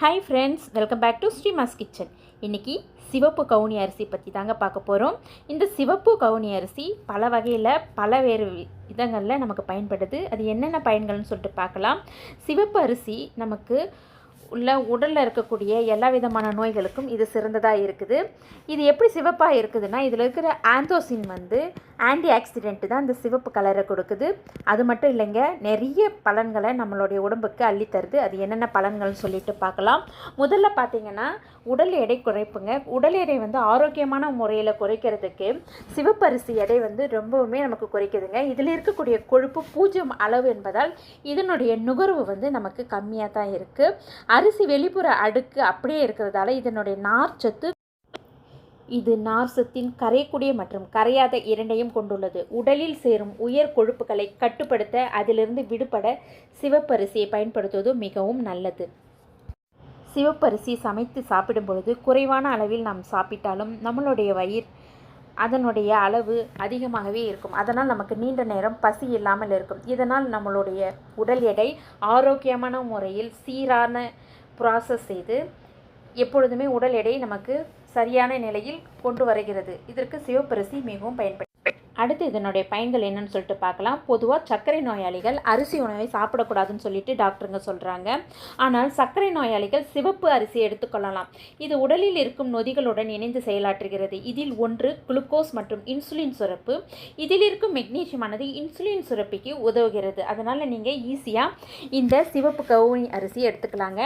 Hi friends welcome back to Sreema's kitchen இன்றைக்கி சிவப்பு கவுனி அரிசி பற்றி தாங்க பார்க்க போகிறோம் இந்த சிவப்பு கவுனி அரிசி பல வகையில் பல வேறு விதங்களில் நமக்கு பயன்படுது. அது என்னென்ன பயன்கள்னு சொல்லிட்டு பார்க்கலாம். சிவப்பு அரிசி நமக்கு உள்ள உடலில் இருக்கக்கூடிய எல்லா விதமான நோய்களுக்கும் இது சிறந்ததாக இருக்குது. இது எப்படி சிவப்பாக இருக்குதுன்னா இதில் இருக்கிற ஆந்தோசின் வந்து ஆன்டி ஆக்சிடென்ட் தான் இந்த சிவப்பு கலரை கொடுக்குது. அது மட்டும் இல்லைங்க நிறைய பலன்களை நம்மளுடைய உடம்புக்கு அள்ளித்தருது அது என்னென்ன பலன்கள்னு சொல்லிட்டு பார்க்கலாம். முதல்ல பார்த்தீங்கன்னா உடல் எடை குறைப்புங்க. உடல் எடை வந்து ஆரோக்கியமான முறையில் குறைக்கிறதுக்கு சிவப்பரிசி எடை வந்து ரொம்பவுமே நமக்கு குறைக்குதுங்க. இதில் இருக்கக்கூடிய கொழுப்பு பூஜ்ஜியம் அளவு என்பதால் இதனுடைய நுகர்வு வந்து நமக்கு கம்மியாக தான் இருக்குது அரிசி வெளிப்புற அடுக்கு அப்படியே இருக்கிறதால இதனுடைய நார்ச்சத்து இது நார் சத்தின் கரையக்கூடிய மற்றும் கரையாத இரண்டையும் கொண்டுள்ளது. உடலில் சேரும் உயர் கொழுப்புகளை கட்டுப்படுத்த அதிலிருந்து விடுபட சிவப்பரிசியை பயன்படுத்துவது மிகவும் நல்லது. சிவப்பரிசி சமைத்து சாப்பிடும் பொழுது குறைவான அளவில் நாம் சாப்பிட்டாலும் நம்மளுடைய வயிறு அதனுடைய அளவு அதிகமாகவே இருக்கும். அதனால் நமக்கு நீண்ட நேரம் பசி இல்லாமல் இருக்கும். இதனால் நம்மளுடைய உடல் எடை ஆரோக்கியமான முறையில் சீரான ப்ராசஸ் செய்து எப்பொழுதுமே உடல் எடை நமக்கு சரியான நிலையில் கொண்டு வருகிறது. இதற்கு சிவப்பரிசி மிகவும் பயன்படும் அடுத்து இதனுடைய பயன்கள் என்னன்னு சொல்லிட்டு பார்க்கலாம். பொதுவாக சர்க்கரை நோயாளிகள் அரிசி உணவை சாப்பிடக்கூடாதுன்னு சொல்லிட்டு டாக்டருங்க சொல்கிறாங்க ஆனால் சர்க்கரை நோயாளிகள் சிவப்பு அரிசி எடுத்துக்கொள்ளலாம் இது உடலில் இருக்கும் நொதிகளுடன் இணைந்து செயலாற்றுகிறது. இதில் ஒன்று குளுக்கோஸ் மற்றும் இன்சுலின் சுரப்பு. இதில் இருக்கும் மெக்னீசியமானது இன்சுலின் சுரப்பிக்கு உதவுகிறது. அதனால் நீங்கள் ஈஸியாக இந்த சிவப்பு கவுனி அரிசி எடுத்துக்கலாங்க.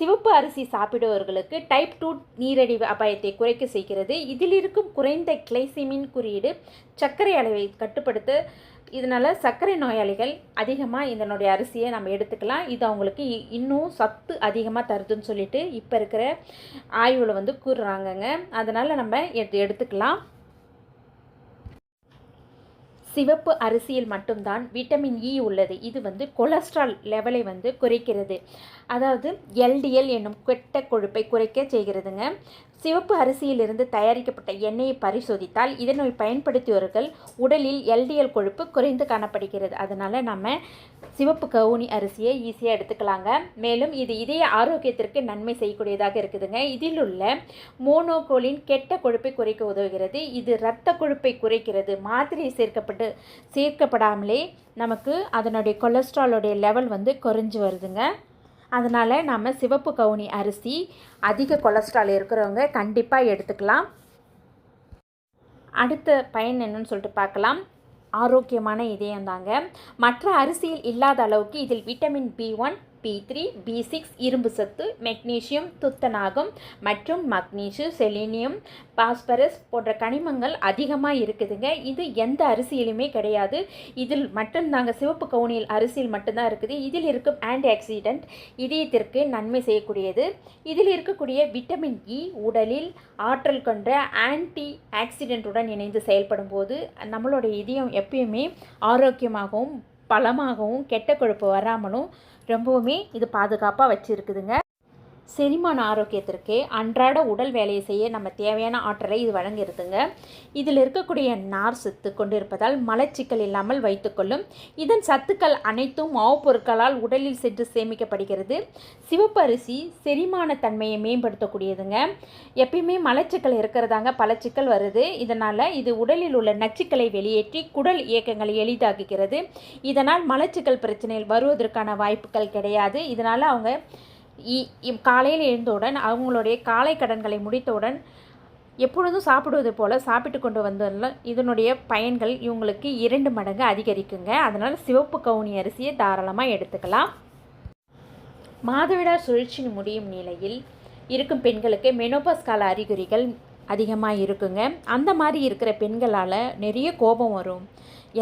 சிவப்பு அரிசி சாப்பிடுபவர்களுக்கு டைப் டூ நீரழிவு அபாயத்தை குறைக்க செய்கிறது. இதில் இருக்கும் குறைந்த கிளைசிமின் குறியீடு சர்க்கரை அளவை கட்டுப்படுத்த இதனால் சர்க்கரை நோயாளிகள் அதிகமாக இதனுடைய அரிசியை நம்ம எடுத்துக்கலாம். இது அவங்களுக்கு இ- இன்னும் சத்து அதிகமாக தருதுன்னு சொல்லிட்டு இப்போ இருக்கிற ஆய்வில் வந்து கூறுறாங்கங்க. அதனால் நம்ம எடுத்து எடுத்துக்கலாம். சிவப்பு அரிசியில் மட்டும்தான் விட்டமின் இ உள்ளது. இது வந்து கொலஸ்ட்ரால் லெவலை வந்து குறைக்கிறது. அதாவது எல்டிஎல் என்னும் கெட்ட கொழுப்பை குறைக்க செய்கிறதுங்க. சிவப்பு அரிசியிலிருந்து தயாரிக்கப்பட்ட எண்ணெயை பரிசோதித்தால் இதனை பயன்படுத்தியவர்கள் உடலில் எல்டிஎல் கொழுப்பு குறைந்து காணப்படுகிறது. அதனால் நம்ம சிவப்பு கவுனி அரிசியை ஈஸியாக எடுத்துக்கலாங்க. மேலும் இது இதய ஆரோக்கியத்திற்கு நன்மை செய்யக்கூடியதாக இருக்குதுங்க. இதில் உள்ள மோனோகோலின் கெட்ட கொழுப்பை குறைக்க உதவுகிறது. இது இரத்த கொழுப்பை குறைக்கிறது. மாத்திரை சேர்க்கப்பட்டு சேர்க்கப்படாமலே நமக்கு அதனுடைய கொலஸ்ட்ராலோடைய லெவல் வந்து குறைஞ்சு வருதுங்க. அதனால் நம்ம சிவப்பு கவுனி அரிசி அதிக கொலஸ்ட்ரால் இருக்கிறவங்க கண்டிப்பாக எடுத்துக்கலாம். அடுத்த பயன் என்னன்னு சொல்லிட்டு பார்க்கலாம். ஆரோக்கியமான இதயம் தாங்க. மற்ற அரிசியில் இல்லாத அளவுக்கு இதில் vitamin B one B three B six இரும்பு சத்து மெக்னீசியம் துத்தநாகம் மற்றும் மக்னீசியம் செலினியம் பாஸ்பரஸ் போன்ற கனிமங்கள் அதிகமாக இருக்குதுங்க. இது எந்த அரிசியிலுமே கிடையாது. இதில் மட்டும்தாங்க சிவப்பு கவுனியில் அரிசியில் மட்டும்தான் இருக்குது. இதில் இருக்கும் ஆன்டி ஆக்சிடென்ட் இதயத்திற்கு நன்மை செய்யக்கூடியது. இதில் இருக்கக்கூடிய விட்டமின் இ e உடலில் ஆற்றல் கொண்ட ஆன்டி ஆக்சிடென்ட்டுடன் இணைந்து செயல்படும் போது நம்மளுடைய இதயம் எப்பயுமே ஆரோக்கியமாகவும் பலமாகவும் கெட்ட கொழுப்பு வராமலும் ரொம்பவுமே இது பாதுகாப்பாக வச்சுருக்குதுங்க. செரிமான ஆரோக்கியத்திற்கு அன்றாட உடல் வேலையை செய்ய நம்ம தேவையான ஆற்றலை இது வழங்குகிறதுங்க இதில் இருக்கக்கூடிய நார் சத்து கொண்டிருப்பதால் மலச்சிக்கல் இல்லாமல் வைத்துக்கொள்ளும் இதன் சத்துக்கள் அனைத்தும் மாவு பொருட்களால் உடலில் சென்று சேமிக்கப்படுகிறது. சிவப்பரிசி செரிமான தன்மையை மேம்படுத்தக்கூடியதுங்க. எப்பயுமே மலச்சிக்கல் இருக்கிறதாங்க பல சிக்கல் வருது. இதனால் இது உடலில் உள்ள நச்சுக்களை வெளியேற்றி குடல் இயக்கங்களை எளிதாக்குகிறது. இதனால் மலச்சிக்கல் பிரச்சனையில் வருவதற்கான வாய்ப்புகள் கிடையாது. இதனால் அவங்க காலையில் எழுந்தவுடன் அவங்களுடைய காலை கடன்களை முடித்தவுடன் எப்பொழுதும் சாப்பிடுவது போல் சாப்பிட்டு கொண்டு வந்ததில் இதனுடைய பயன்கள் இவங்களுக்கு இரண்டு மடங்கு அதிகரிக்குங்க. அதனால் சிவப்பு கவுனி அரிசியை தாராளமாக எடுத்துக்கலாம். மாதவிடா சுழற்சி முடியும் நிலையில் இருக்கும் பெண்களுக்கு மெனோபாஸ் கால அறிகுறிகள் அதிகமாக இருக்குங்க அந்த மாதிரி இருக்கிற பெண்களால் நிறைய கோபம் வரும்.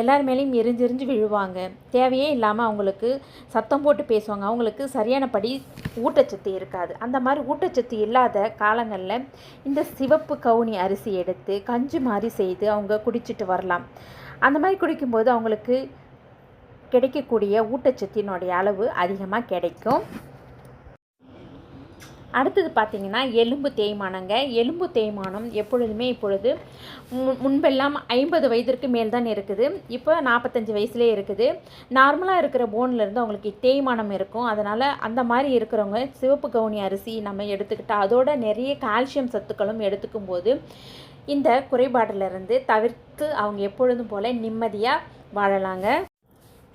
எல்லார் மேலேயும் எரிஞ்செரிஞ்சு விழுவாங்க. தேவையே இல்லாமல் அவங்களுக்கு சத்தம் போட்டு பேசுவாங்க. அவங்களுக்கு சரியானபடி ஊட்டச்சத்து இருக்காது. அந்த மாதிரி ஊட்டச்சத்து இல்லாத காலங்களில் இந்த சிவப்பு கவுனி அரிசி எடுத்து கஞ்சி மாதிரி செய்து அவங்க குடிச்சிட்டு வரலாம். அந்த மாதிரி குடிக்கும்போது அவங்களுக்கு கிடைக்கக்கூடிய ஊட்டச்சத்தினுடைய அளவு அதிகமாக கிடைக்கும். அடுத்தது பார்த்திங்கன்னா எலும்பு தேய்மானங்க. எலும்பு தேய்மானம் எப்பொழுதுமே இப்பொழுது முன் முன்பெல்லாம் ஐம்பது வயதிற்கு மேல் தான் இருக்குது. இப்போ நாற்பத்தஞ்சு வயசுலேயே இருக்குது. நார்மலாக இருக்கிற போன்லேருந்து அவங்களுக்கு தேய்மானம் இருக்கும். அதனால் அந்த மாதிரி இருக்கிறவங்க சிவப்பு கவுனி அரிசி நம்ம எடுத்துக்கிட்டால் அதோட நிறைய கால்சியம் சத்துக்களும் எடுத்துக்கும் போது இந்த குறைபாட்டிலிருந்து தவிர்த்து அவங்க எப்பொழுதும் போல் நிம்மதியாக வாழலாங்க.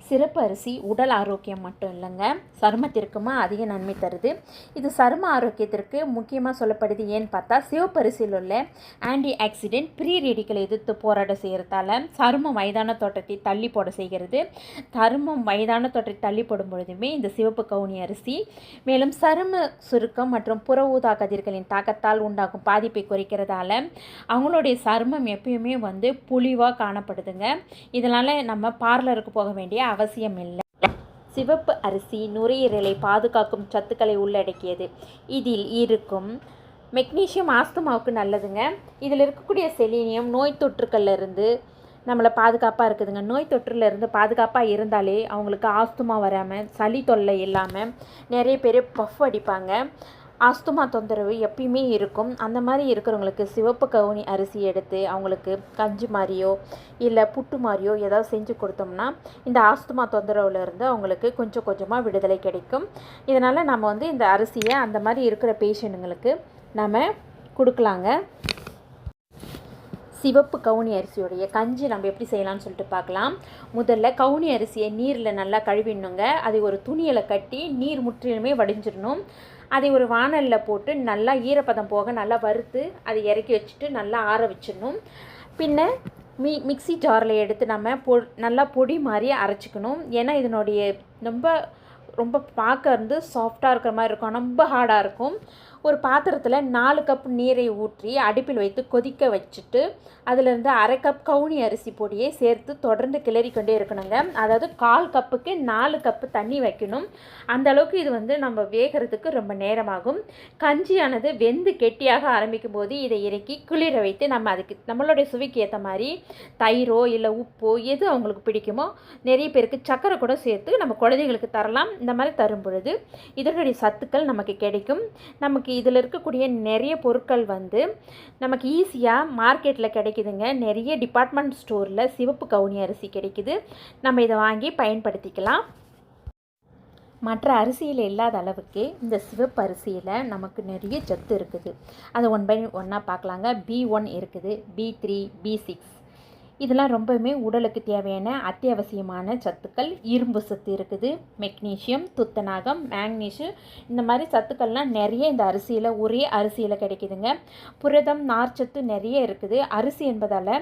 சிறப்பு அரிசி உடல் ஆரோக்கியம் மட்டும் இல்லைங்க. சருமத்திற்குமா அதிக நன்மை தருது. இது சரும ஆரோக்கியத்திற்கு முக்கியமாக சொல்லப்படுது. ஏன்னு பார்த்தா சிவப்பரிசியில் உள்ள ஆன்டி ஆக்சிடென்ட் ப்ரீ ரெடிக்கலை எதிர்த்து போராட செய்கிறதால சருமம் வயதான தோட்டத்தை தள்ளி போட செய்கிறது. சருமம் வயதான தோட்டத்தை தள்ளி போடும் பொழுதுமே இந்த சிவப்பு கவுனி அரிசி மேலும் சரும சுருக்கம் மற்றும் புற ஊதா கதிர்களின் தாக்கத்தால் உண்டாகும் பாதிப்பை குறைக்கிறதால அவங்களுடைய சருமம் எப்பயுமே வந்து புலிவாக காணப்படுதுங்க. இதனால் நம்ம பார்லருக்கு போக வேண்டிய அவசியம் இல்லை. சிவப்பு அரிசி நுரையீரலை பாதுகாக்கும் சத்துக்களை உள்ளடக்கியது. இதில் இருக்கும் மெக்னீஷியம் ஆஸ்துமாவுக்கு நல்லதுங்க. இதில் இருக்கக்கூடிய செலீனியம் நோய் தொற்றுக்கள்லேருந்து நம்மளை பாதுகாப்பாக இருக்குதுங்க. நோய் தொற்றுலேருந்து பாதுகாப்பாக இருந்தாலே அவங்களுக்கு ஆஸ்துமா வராமல் சளி தொல்லை இல்லாமல் நிறைய பேர் பஃப் அடிப்பாங்க. ஆஸ்துமா தொந்தரவு எப்பயுமே இருக்கும். அந்த மாதிரி இருக்கிறவங்களுக்கு சிவப்பு கவுனி அரிசி எடுத்து அவங்களுக்கு கஞ்சி மாதிரியோ இல்லை புட்டு மாதிரியோ ஏதாவது செஞ்சு கொடுத்தோம்னா இந்த ஆஸ்துமா தொந்தரவுலேருந்து அவங்களுக்கு கொஞ்சம் கொஞ்சமாக விடுதலை கிடைக்கும். இதனால் நம்ம வந்து இந்த அரிசியை அந்த மாதிரி இருக்கிற பேஷண்ட்டுங்களுக்கு நம்ம கொடுக்கலாங்க. சிவப்பு கவுனி அரிசியோடைய கஞ்சி நம்ம எப்படி செய்யலாம்னு சொல்லிட்டு பார்க்கலாம். முதல்ல கவுனி அரிசியை நீரில் நல்லா கழுவிடணுங்க. அதை ஒரு துணியில் கட்டி நீர் முற்றிலுமே வடிஞ்சிடணும். அதை ஒரு வாணலில் போட்டு நல்லா ஈரப்பதம் போக நல்லா வறுத்து அதை இறக்கி வச்சுட்டு நல்லா ஆற வச்சிடணும். பின்ன மி மிக்ஸி ஜாரில் எடுத்து நம்ம பொ நல்லா பொடி மாதிரி அரைச்சிக்கணும். ஏன்னா இதனுடைய ரொம்ப ரொம்ப பார்க்க வந்து சாஃப்டாக இருக்கிற மாதிரி இருக்கும். ரொம்ப ஹார்டாக இருக்கும். ஒரு பாத்திரத்தில் நாலு கப் நீரை ஊற்றி அடுப்பில் வைத்து கொதிக்க வச்சுட்டு அதிலிருந்து அரை கப் கவுனி அரிசி பொடியை சேர்த்து தொடர்ந்து கிளறி கொண்டே இருக்கணுங்க. அதாவது கால் கப்புக்கு நாலு கப்பு தண்ணி வைக்கணும். அந்த அளவுக்கு இது வந்து நம்ம வேகிறதுக்கு ரொம்ப நேரமாகும். கஞ்சியானது வெந்து கெட்டியாக ஆரம்பிக்கும் போது இதை இறக்கி குளிர வைத்து நம்ம அதுக்கு நம்மளுடைய சுவைக்கு ஏற்ற மாதிரி தயிரோ இல்லை உப்போ எது அவங்களுக்கு பிடிக்குமோ நிறைய பேருக்கு சக்கரை கூட சேர்த்து நம்ம குழந்தைங்களுக்கு தரலாம். இந்த மாதிரி தரும் பொழுது இதனுடைய சத்துக்கள் நமக்கு கிடைக்கும். நமக்கு இதில் இருக்கக்கூடிய நிறைய பொருட்கள் வந்து நமக்கு ஈஸியாக மார்க்கெட்டில் கிடைக்குதுங்க. நிறைய டிபார்ட்மெண்ட் ஸ்டோரில் சிவப்பு கவுனி அரிசி கிடைக்குது. நம்ம இதை வாங்கி பயன்படுத்திக்கலாம். மற்ற அரிசியில் இல்லாத அளவுக்கு இந்த சிவப்பு அரிசியில் நமக்கு நிறைய சத்து இருக்குது. அது ஒன் பை ஒன்னாக பார்க்கலாங்க. பி ஒன் இருக்குது. பி த்ரீ பி சிக்ஸ் இதெல்லாம் ரொம்பவுமே உடலுக்கு தேவையான அத்தியாவசியமான சத்துக்கள். இரும்பு சத்து இருக்குது மெக்னீஷியம் துத்தநாகம் மேக்னீஷியம் இந்த மாதிரி சத்துக்கள்லாம் நிறைய இந்த அரிசியில் ஒரே அரிசியில் கிடைக்குதுங்க. புரதம் நார்ச்சத்து நிறைய இருக்குது. அரிசி என்பதால்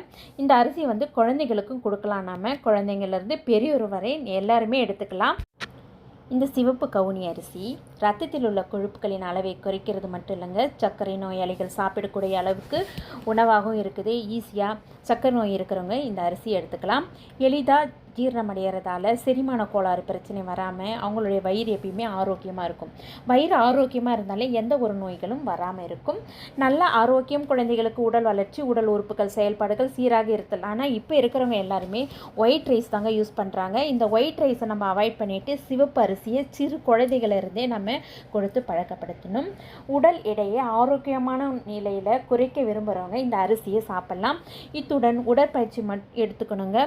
இந்த அரிசி வந்து குழந்தைகளுக்கும் கொடுக்கலாம் நாம். குழந்தைங்கள்லேருந்து பெரியவர் வரை எல்லாருமே எடுத்துக்கலாம். இந்த சிவப்பு கவுனி அரிசி ரத்தத்தில் உள்ள கொழுப்புகளின் அளவை குறைக்கிறது மட்டும் இல்லைங்க. சர்க்கரை நோயாளிகள் சாப்பிடக்கூடிய அளவுக்கு உணவாகவும் இருக்குது. ஈஸியாக சர்க்கரை நோய் இருக்கிறவங்க இந்த அரிசி எடுத்துக்கலாம். எளிதாக ஜீரணமடைகிறதால செரிமான கோளாறு பிரச்சனை வராமல் அவங்களுடைய வயிறு எப்பயுமே ஆரோக்கியமாக இருக்கும். வயிறு ஆரோக்கியமாக இருந்தாலே எந்த ஒரு நோய்களும் வராமல் இருக்கும். நல்ல ஆரோக்கியம் குழந்தைகளுக்கு உடல் வளர்ச்சி உடல் உறுப்புகள் செயல்பாடுகள் சீராக இருத்தல். ஆனால் இப்போ இருக்கிறவங்க எல்லாருமே ஒயிட் ரைஸ் தாங்க யூஸ் பண்ணுறாங்க இந்த ஒயிட் ரைஸை நம்ம அவாய்ட் பண்ணிவிட்டு சிவப்பு அரிசியை சிறு குழந்தைகளிருந்தே நம்ம கொடுத்து பழக்கப்படுத்தணும். உடல் எடையை ஆரோக்கியமான நிலையில் குறைக்க விரும்புகிறவங்க இந்த அரிசியை சாப்பிட்லாம். இத்துடன் உடற்பயிற்சி மட் எடுத்துக்கணுங்க.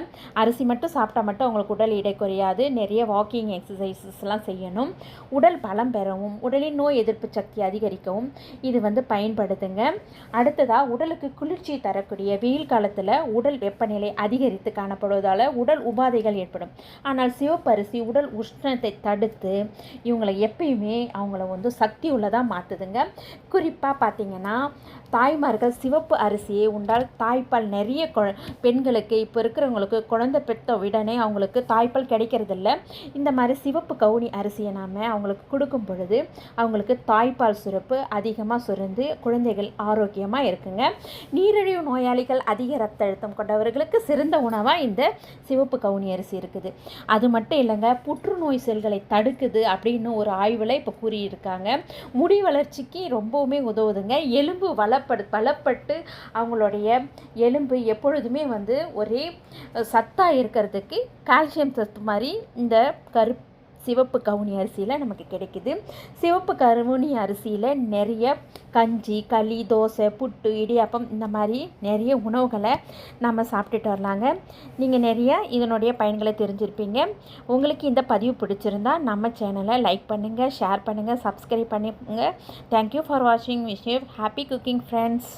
அரிசி மட்டும் சாப்பிட்டா மட்டும் அவங்களுக்கு உடல் எடை குறையாது. நிறைய வாக்கிங் எக்ஸசைசஸ்லாம் செய்யணும். உடல் பலம் பெறவும் உடலின் நோய் எதிர்ப்பு சக்தி அதிகரிக்கவும் இது வந்து பயன்படுத்துங்க. அடுத்ததாக உடலுக்கு குளிர்ச்சி தரக்கூடிய வெயில் காலத்தில் உடல் வெப்பநிலை அதிகரித்து காணப்படுவதால் உடல் உபாதைகள் ஏற்படும். ஆனால் சிவப்பரிசி உடல் உஷ்ணத்தை தடுத்து இவங்களை எப்பயுமே அவங்கள வந்து சக்தி உள்ளதாக மாற்றுதுங்க குறிப்பாக பார்த்தீங்கன்னா தாய்மார்கள் சிவப்பு அரிசியை உண்டால் தாய்ப்பால் நிறைய பெண்களுக்கு இப்போ இருக்கிறவங்களுக்கு குழந்தை பெற்ற உடனே அவங்களுக்கு தாய்ப்பால் கிடைக்கிறதில்ல. இந்த மாதிரி சிவப்பு கவுனி அரிசியை நாம் அவங்களுக்கு கொடுக்கும் பொழுது அவங்களுக்கு தாய்ப்பால் சுரப்பு அதிகமாக சுரந்து குழந்தைகள் ஆரோக்கியமாக இருக்குங்க. நீரிழிவு நோயாளிகள் அதிக ரத்த அழுத்தம் கொண்டவர்களுக்கு சிறந்த உணவாக இந்த சிவப்பு கவுனி அரிசி இருக்குது. அது மட்டும் இல்லைங்க புற்றுநோய் செல்களை தடுக்குது அப்படின்னு ஒரு ஆய்வில் இப்போ கூறியிருக்காங்க. முடி வளர்ச்சிக்கு ரொம்பவுமே உதவுதுங்க. எலும்பு வளப்படு பலப்பட்டு அவங்களுடைய எலும்பு எப்பொழுதுமே வந்து ஒரே சத்தாக இருக்கிறதுக்கு கால்சியம் சத்து மாதிரி இந்த கரு சிவப்பு கவுனி அரிசியில் நமக்கு கிடைக்குது. சிவப்பு கவுனி அரிசியில் நிறைய கஞ்சி களி தோசை புட்டு இடியாப்பம் இந்த மாதிரி நிறைய உணவுகளை நம்ம சாப்பிட்டுட்டு வரலாங்க. நீங்கள் நிறைய இதனுடைய பயன்களை தெரிஞ்சிருப்பீங்க. உங்களுக்கு இந்த பதிவு பிடிச்சிருந்தா நம்ம சேனலை லைக் பண்ணுங்கள் ஷேர் பண்ணுங்கள் சப்ஸ்கிரைப் பண்ணுங்கள் தேங்க்யூ ஃபார் வாட்சிங் விஷ் ஹாப்பி குக்கிங் ஃப்ரெண்ட்ஸ்